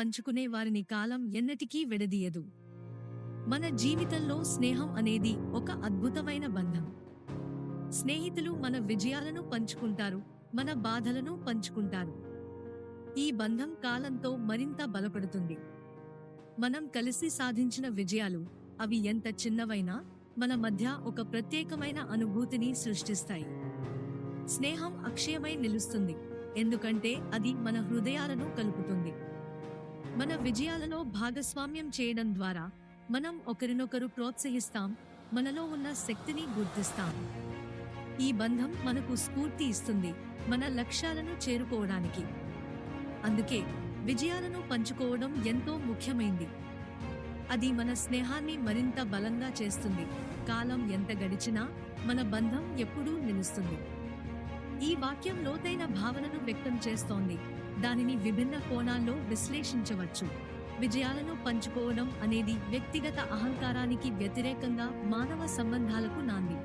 పంచుకునే వారిని కాలం ఎన్నటికీ విడదీయదు. మన జీవితంలో స్నేహం అనేది ఒక అద్భుతమైన బంధం. స్నేహితులు మన విజయాలను పంచుకుంటారు మన బాధలను పంచుకుంటారు. ఈ బంధం కాలంతో మరింత బలపడుతుంది. మనం కలిసి సాధించిన విజయాలు అవి ఎంత చిన్నవైనా మన మధ్య ఒక ప్రత్యేకమైన అనుభూతిని సృష్టిస్తాయి. స్నేహం అక్షయమై నిలుస్తుంది ఎందుకంటే అది మన హృదయాలను కలుపుతుంది. మన విజయాలలో భాగస్వామ్యం చేయడం ద్వారా మనం ఒకరినొకరు ప్రోత్సహిస్తాం మనలో ఉన్న శక్తిని గుర్తిస్తాం. ఈ బంధం మనకు స్ఫూర్తి ఇస్తుంది మన లక్ష్యాలను చేరుకోవడానికి. అందుకే విజయాలను పంచుకోవడం ఎంతో ముఖ్యమైంది. అది మన స్నేహాన్ని మరింత బలంగా చేస్తుంది. కాలం ఎంత గడిచినా మన బంధం ఎప్పుడూ నిలుస్తుంది. ఈ వాక్యం లోతైన భావనను వ్యక్తం చేస్తోంది. దానిని విభిన్న కోణాల్లో విశ్లేషించవచ్చు. విజయాలను పంచుకోవడం అనేది వ్యక్తిగత అహంకారానికి వ్యతిరేకంగా మానవ సంబంధాలకు నాంది.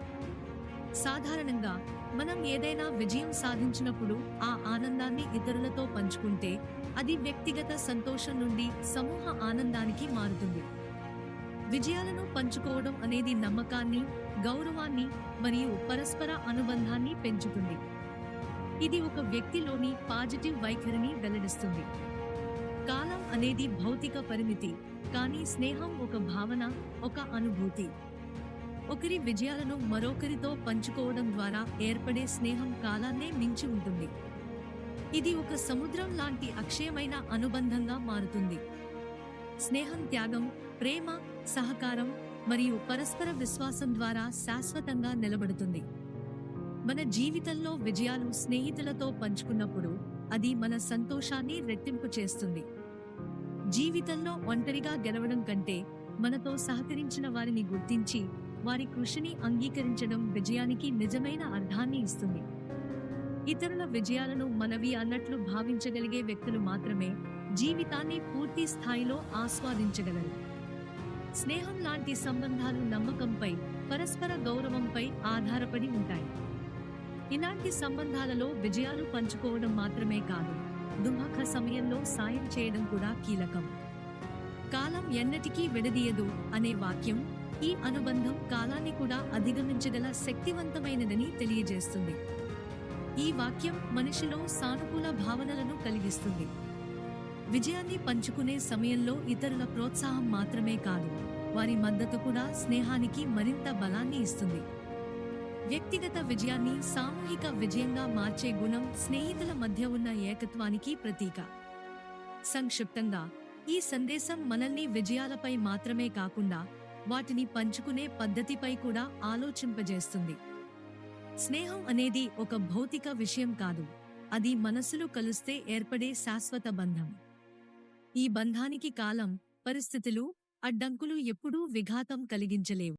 సాధారణంగా మనం ఏదైనా విజయం సాధించినప్పుడు ఆ ఆనందాన్ని ఇతరులతో పంచుకుంటే అది వ్యక్తిగత సంతోషం నుండి సమూహ ఆనందానికి మారుతుంది. విజయాలను పంచుకోవడం అనేది నమ్మకాన్ని గౌరవాన్ని మరియు పరస్పర అనుబంధాన్ని పెంచుతుంది. ఇది ఒక వ్యక్తిలోని పాజిటివ్ వైఖరిని వెల్లడిస్తుంది. కాలం అనేది భౌతిక పరిమితి కానీ స్నేహం ఒక భావన ఒక అనుభూతి. ఒకరి విజయాలను మరొకరితో పంచుకోవడం ద్వారా ఏర్పడే స్నేహం కాలాన్నే మించి ఉంటుంది. ఇది ఒక సముద్రం లాంటి అక్షయమైన అనుబంధంగా మారుతుంది. స్నేహం త్యాగం ప్రేమ సహకారం మరియు పరస్పర విశ్వాసం ద్వారా శాశ్వతంగా నిలబడుతుంది. మన జీవితంలో విజయాలు స్నేహితులతో పంచుకున్నప్పుడు అది మన సంతోషాన్ని రెట్టింపు చేస్తుంది. జీవితంలో ఒంటరిగా గెలవడం కంటే మనతో సహకరించిన వారిని గుర్తించి వారి కృషిని అంగీకరించడం విజయానికి నిజమైన అర్థాన్ని ఇస్తుంది. ఇతరుల విజయాలను మనవి అన్నట్లు భావించగలిగే వ్యక్తులు మాత్రమే జీవితాన్ని పూర్తి స్థాయిలో ఆస్వాదించగలరు. స్నేహం లాంటి సంబంధాలు నమ్మకంపై పరస్పర గౌరవంపై ఆధారపడి ఉంటాయి. ఇలాంటి సంబంధాలలో విజయాలు పంచుకోవడం మాత్రమే కాదు దుమాఖ సమయంలో సాయం చేయడం కూడా కీలకం. కాలం ఎన్నటికీ విడదీయదు అనే వాక్యం ఈ అనుబంధం కాలాన్ని కూడా అధిగమించగల శక్తివంతమైనదని తెలియజేస్తుంది. ఈ వాక్యం మనిషిలో సానుకూల భావనలను కలిగిస్తుంది. విజయాన్ని పంచుకునే సమయంలో ఇతరుల ప్రోత్సాహం మాత్రమే కాదు వారి మద్దతు కూడా స్నేహానికి మరింత బలాన్ని ఇస్తుంది. వ్యక్తిగత విజయాన్ని సామూహిక విజయంగా మార్చే గుణం స్నేహితుల మధ్య ఉన్న ఏకత్వానికి ప్రతీక. సంక్షిప్తంగా ఈ సందేశం మనల్ని విజయాలపై మాత్రమే కాకుండా వాటిని పంచుకునే పద్ధతిపై కూడా ఆలోచింపజేస్తుంది. స్నేహం అనేది ఒక భౌతిక విషయం కాదు అది మనసులు కలిస్తే ఏర్పడే శాశ్వత బంధం. ఈ బంధానికి కాలం పరిస్థితులు అడ్డంకులు ఎప్పుడూ విఘాతం కలిగించలేవు.